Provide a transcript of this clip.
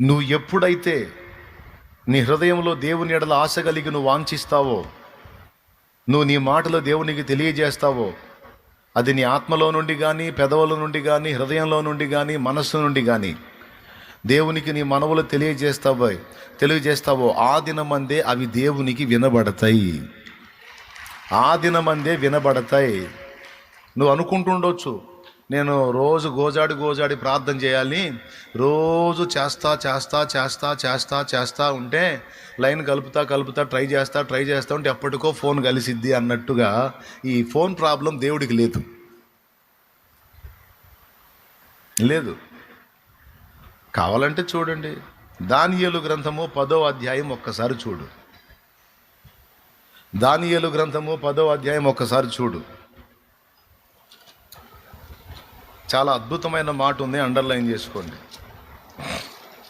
నువ్వు ఎప్పుడైతే నీ హృదయంలో దేవుని ఎడల ఆశ కలిగి నువ్వు వాంఛిస్తావో నువ్వు నీ మాటలో దేవునికి తెలియజేస్తావో అది నీ ఆత్మలో నుండి కానీ పెదవుల నుండి కానీ హృదయంలో నుండి కానీ మనస్సు నుండి కానీ దేవునికి నీ మనవులు తెలియజేస్తావో తెలియజేస్తావో ఆ దినమందే అవి దేవునికి వినబడతాయి. ఆ దినమందే వినబడతాయి. నువ్వు అనుకుంటుండొచ్చు నేను రోజు గోజాడి గోజాడి ప్రార్థన చేయాలి. రోజు చేస్తా చేస్తా చేస్తా చేస్తా చేస్తా ఉంటే లైన్ కలుపుతా కలుపుతా ట్రై చేస్తా ట్రై చేస్తా ఉంటే ఎప్పటికో ఫోన్ కలిసిద్ది అన్నట్టుగా ఈ ఫోన్ ప్రాబ్లం దేవుడికి లేదు. లేదు. కావాలంటే చూడండి. దానియలు గ్రంథము పదో అధ్యాయం ఒక్కసారి చూడు. దానియలు గ్రంథము పదో అధ్యాయం ఒక్కసారి చూడు. చాలా అద్భుతమైన మాట ఉంది అండర్లైన్ చేసుకోండి.